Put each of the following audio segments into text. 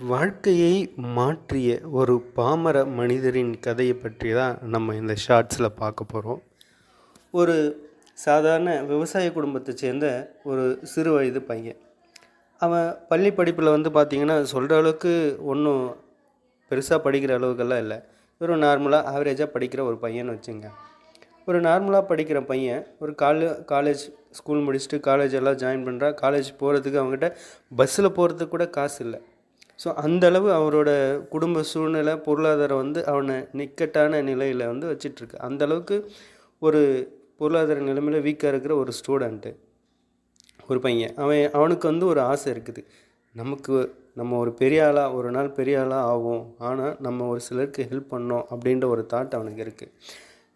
வாழ்க்கையை மாற்றிய ஒரு பாமர மனிதரின் கதையை பற்றி தான் நம்ம இந்த ஷார்ட்ஸில் பார்க்க போகிறோம். ஒரு சாதாரண விவசாய குடும்பத்தை சேர்ந்த ஒரு சிறு வயது பையன். அவன் பள்ளி படிப்பில் வந்து பார்த்திங்கன்னா சொல்கிற அளவுக்கு ஒன்றும் பெருசாக படிக்கிற அளவுக்கெல்லாம் இல்லை. வெறும் நார்மலாக ஆவரேஜாக படிக்கிற ஒரு பையன் வச்சுங்க. ஒரு நார்மலாக படிக்கிற பையன் ஒரு காலே காலேஜ் ஸ்கூல் முடிச்சுட்டு காலேஜ் எல்லாம் ஜாயின் பண்ணுறா. காலேஜ் போகிறதுக்கு அவங்ககிட்ட பஸ்ஸில் போகிறதுக்கு கூட காசு இல்லை. ஸோ அந்தளவு அவரோட குடும்ப சூழ்நிலை பொருளாதாரம் வந்து அவனை நிக்கட்டான நிலையில் வந்து வச்சிட்ருக்கு. அந்தளவுக்கு ஒரு பொருளாதார நிலைமையில் வீக்காக இருக்கிற ஒரு ஸ்டூடெண்ட்டு ஒரு பையன். அவன் அவனுக்கு வந்து ஒரு ஆசை இருக்குது. நமக்கு நம்ம ஒரு பெரிய ஆளாக ஒரு நாள் பெரிய ஆளாக ஆகும் ஆனால் நம்ம ஒரு சிலருக்கு ஹெல்ப் பண்ணோம் அப்படின்ற ஒரு தாட் அவனுக்கு இருக்குது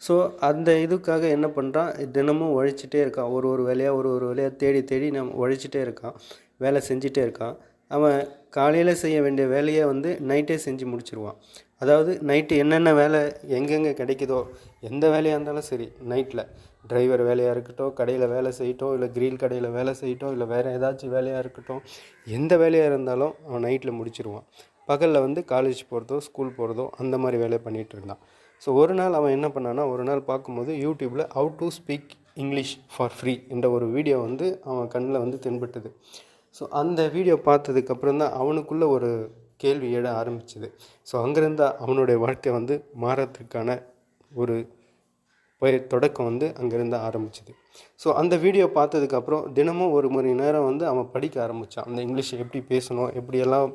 ஸோ அந்த இதுக்காக என்ன பண்ணுறான் தினமும் உழைச்சிட்டே இருக்கான். ஒரு ஒரு வேலையாக ஒரு ஒரு வேலையாக தேடி தேடி நம்ம உழைச்சிட்டே இருக்கான். வேலை செஞ்சிட்டே இருக்கான். அவன் காலையில் செய்ய வேண்டிய வேலையை வந்து நைட்டே செஞ்சு முடிச்சிருவான். அதாவது நைட்டு என்னென்ன வேலை எங்கெங்கே கிடைக்குதோ எந்த வேலையாக இருந்தாலும் சரி நைட்டில் டிரைவர் வேலையாக இருக்கட்டும் கடையில் வேலை செய்யட்டும் இல்லை கிரில் கடையில் வேலை செய்யட்டும் இல்லை வேறு ஏதாச்சும் வேலையாக இருக்கட்டும் எந்த வேலையாக இருந்தாலும் அவன் நைட்டில் முடிச்சிருவான். பகலில் வந்து காலேஜ் போகிறதோ ஸ்கூல் போகிறதோ அந்த மாதிரி வேலையை பண்ணிகிட்டு இருந்தான். ஸோ ஒரு நாள் அவன் என்ன பண்ணான்னா ஒரு நாள் பார்க்கும்போது யூடியூப்பில் how to speak English for free என்ற ஒரு வீடியோ வந்து அவன் கண்ணில் வந்து தென்பட்டது. ஸோ அந்த வீடியோ பார்த்ததுக்கப்புறம் தான் அவனுக்குள்ளே ஒரு கேள்வி எழ ஆரம்பிச்சது. ஸோ அங்கேருந்து அவனுடைய வாழ்க்கை வந்து மாறத்துக்கான ஒரு பயிர் தொடக்கம் வந்து அங்கேருந்து ஆரம்பிச்சது. ஸோ அந்த வீடியோ பார்த்ததுக்கப்புறம் தினமும் ஒரு மணி நேரம் வந்து அவன் படிக்க ஆரம்பித்தான் அந்த இங்கிலீஷ் எப்படி பேசணும் எப்படியெல்லாம்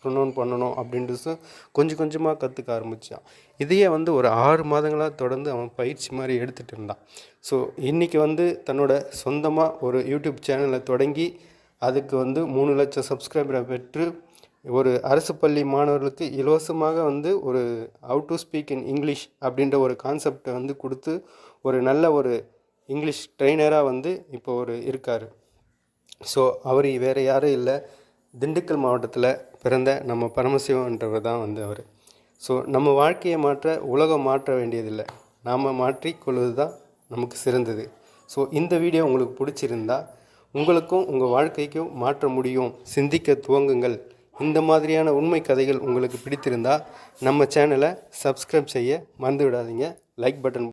ப்ரொனவுன் பண்ணணும் அப்படின்ட்டு கொஞ்சம் கொஞ்சமாக கற்றுக்க ஆரம்பித்தான் இதையே வந்து ஒரு ஆறு மாதங்களாக தொடர்ந்து அவன் பயிற்சி மாதிரி எடுத்துகிட்டு இருந்தான். ஸோ இன்றைக்கி வந்து தன்னோட சொந்தமாக ஒரு யூடியூப் சேனலை தொடங்கி அதுக்கு வந்து மூணு லட்சம் சப்ஸ்கிரைபரை பெற்று ஒரு அரசு பள்ளி மாணவர்களுக்கு இலவசமாக வந்து ஒரு how to speak in English அப்படின்ற ஒரு கான்செப்டை வந்து கொடுத்து ஒரு நல்ல ஒரு இங்கிலீஷ் ட்ரெயினராக வந்து இப்போ ஒரு இருக்கார். ஸோ அவர் வேறு யாரும் இல்லை. திண்டுக்கல் மாவட்டத்தில் பிறந்த நம்ம பரமசிவன்றவர் தான் வந்து அவர். ஸோ நம்ம வாழ்க்கையை மாற்ற உலகம் மாற்ற வேண்டியதில்லை. நாம் மாற்றிக்கொள்வது தான் நமக்கு சிறந்தது. ஸோ இந்த வீடியோ உங்களுக்கு பிடிச்சிருந்தா உங்களுக்கும் உங்கள் வாழ்க்கைக்கும் மாற்ற முடியும். சிந்திக்க துவங்குங்கள். இந்த மாதிரியான உண்மை கதைகள் உங்களுக்கு பிடித்திருந்தால் நம்ம சேனலை சப்ஸ்கிரைப் செய்ய மறந்து விடாதீங்க லைக் பட்டன்